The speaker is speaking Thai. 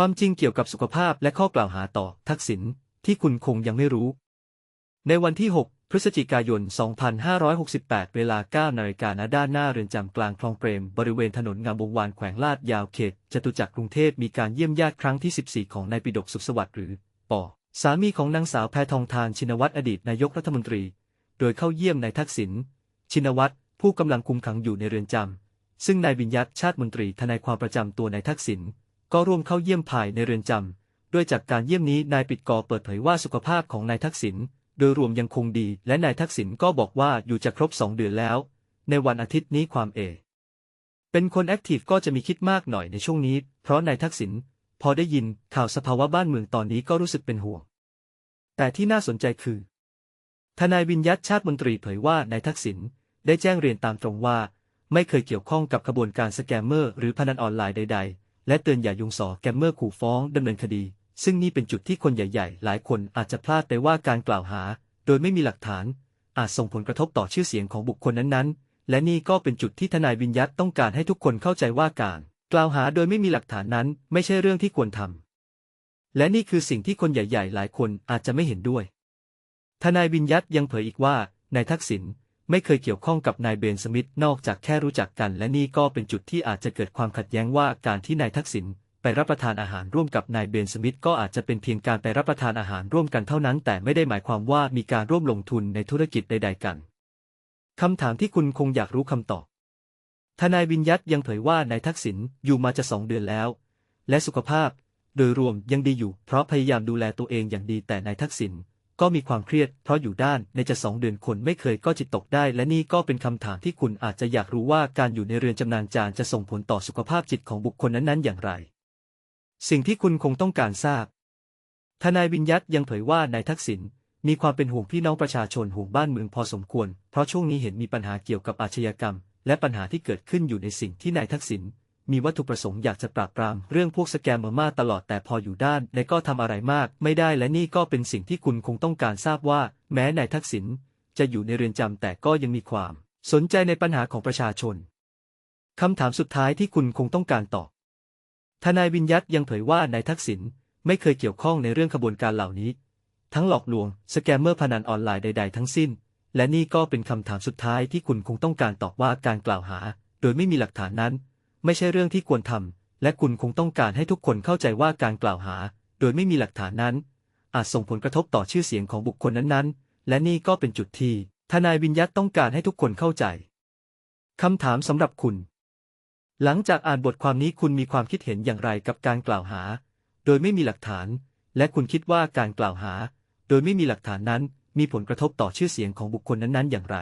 ความจริงเกี่ยวกับสุขภาพและข้อกล่าวหาต่อ ทักษิณที่คุณคงยังไม่รู้ ในวันที่ 6 พฤศจิกายน 2568 เวลา 9 นาฬิกาณด้านหน้าเรือนจำกลางคลองเปรม บริเวณถนนงามวงวานแขวงลาดยาวเขต จตุจักรกรุงเทพมีการเยี่ยมญาติครั้งที่ 14 ของนายปิดกสุขสวัสดิ์หรือ ปอ สามีของนางสาวแพทองทานชินวัตรอดีตนายกรัฐมนตรี โดยเข้าเยี่ยมนายทักษิณชินวัตรผู้กำลังคุมขังอยู่ในเรือนจำซึ่งนายวิญญัตชาติมนตรีทนายความประจำตัวนายทักษิณ ก็ร่วมเข้าเยี่ยมภายในเรือนจำโดยจากการเยี่ยมนี้นายปิดกอเปิดเผยว่าสุขภาพของนายทักษิณโดยรวมยังคงดี และนายทักษิณก็บอกว่าอยู่จะครบสองเดือนแล้ว ในวันอาทิตย์นี้ความเอ เป็นคนแอคทีฟก็จะมีคิดมากหน่อยในช่วงนี้ เพราะนายทักษิณพอได้ยินข่าวสภาวะบ้านเมืองตอนนี้ก็รู้สึกเป็นห่วง แต่ที่น่าสนใจคือ ทนายวินยัตชาติมนตรีเผยว่านายทักษิณได้แจ้งเรียนตามตรงว่า ไม่เคยเกี่ยวข้องกับขบวนการสแกมเมอร์หรือพนันออนไลน์ใด ๆ และเตือนอย่ายุงสอแกมเมอร์ขู่ฟ้องดำเนินคดี ซึ่งนี่เป็นจุดที่คนใหญ่ๆ หลายคนอาจจะพลาดไปว่าการกล่าวหา โดยไม่มีหลักฐาน อาจส่งผลกระทบต่อชื่อเสียงของบุคคลนั้นๆ และนี่ก็เป็นจุดที่ทนายวินยัตต้องการให้ทุกคนเข้าใจว่าการกล่าวหาโดยไม่มีหลักฐานนั้นไม่ใช่เรื่องที่ควรทำและนี่คือสิ่งที่คนใหญ่ๆ หลายคนอาจจะไม่เห็นด้วย ทนายวินยัตยังเผยอีกว่านายทักษิณ ไม่เคยเกี่ยวข้องกับนายเบนสมิธนอกจากแค่รู้จักกัน และนี่ก็เป็นจุดที่อาจจะเกิดความขัดแย้งว่าการที่นายทักษิณไปรับประทานอาหารร่วมกับนายเบนสมิธก็อาจจะเป็นเพียงการไปรับประทานอาหารร่วมกันเท่านั้น แต่ไม่ได้หมายความว่ามีการร่วมลงทุนในธุรกิจใด ๆ กันคำถามที่คุณคงอยากรู้คำตอบ ทนายวินยัตยังเผยว่านายทักษิณอยู่มาจะสองเดือนแล้ว และสุขภาพ โดยรวมยังดีอยู่ เพราะพยายามดูแลตัวเองอย่างดีแต่นายทักษิณ ก็มีความเครียด เพราะอยู่ด้านในจะสองเดือนคนไม่เคยก็จิตตกได้ และนี่ก็เป็นคำถามที่คุณอาจจะอยากรู้ว่าการอยู่ในเรือนจำนานจารจะส่งผลต่อสุขภาพจิตของบุคคลนั้นๆ อย่างไร สิ่งที่คุณคงต้องการทราบ ทนายวินยัตยังเผยว่านายทักษิณมีความเป็นห่วงพี่น้องประชาชนห่วงบ้านเมืองพอสมควร เพราะช่วงนี้เห็นมีปัญหาเกี่ยวกับอาชญากรรม และปัญหาที่เกิดขึ้นอยู่ในสิ่งที่นายทักษิณ มีวัตถุประสงค์อยากจะปราบปรามเรื่องพวกสแกมเมอร์มาตลอดแต่พออยู่ด้านในก็ทำอะไรมากไม่ได้และนี่ก็เป็นสิ่งที่คุณคงต้องการทราบว่า แม้นายทักษิณจะอยู่ในเรือนจำแต่ก็ยังมีความ สนใจในปัญหาของประชาชนคำถามสุดท้ายที่คุณคงต้องการตอบทนายวินยัตยังเผยว่านายทักษิณไม่เคยเกี่ยวข้องในเรื่องขบวนการเหล่านี้ ทั้งหลอกลวงสแกมเมอร์พนันออนไลน์ใด ๆ ทั้งสิ้น และนี่ก็เป็นคำถามสุดท้ายที่คุณคงต้องการตอบว่าการกล่าวหา โดยไม่มีหลักฐานนั้น ไม่ใช่เรื่องที่ควรทำ และคุณคงต้องการให้ทุกคนเข้าใจว่าการกล่าวหา โดยไม่มีหลักฐานนั้น อาจส่งผลกระทบต่อชื่อเสียงของบุคคลนั้นๆ และนี่ก็เป็นจุดที่ทนายวินยัตต้องการให้ทุกคนเข้าใจคำถามสำหรับคุณ หลังจากอ่านบทความนี้คุณมีความคิดเห็นอย่างไรกับการกล่าวหา โดยไม่มีหลักฐาน และคุณคิดว่าการกล่าวหา โดยไม่มีหลักฐานนั้น มีผลกระทบต่อชื่อเสียงของบุคคลนั้นๆ อย่างไร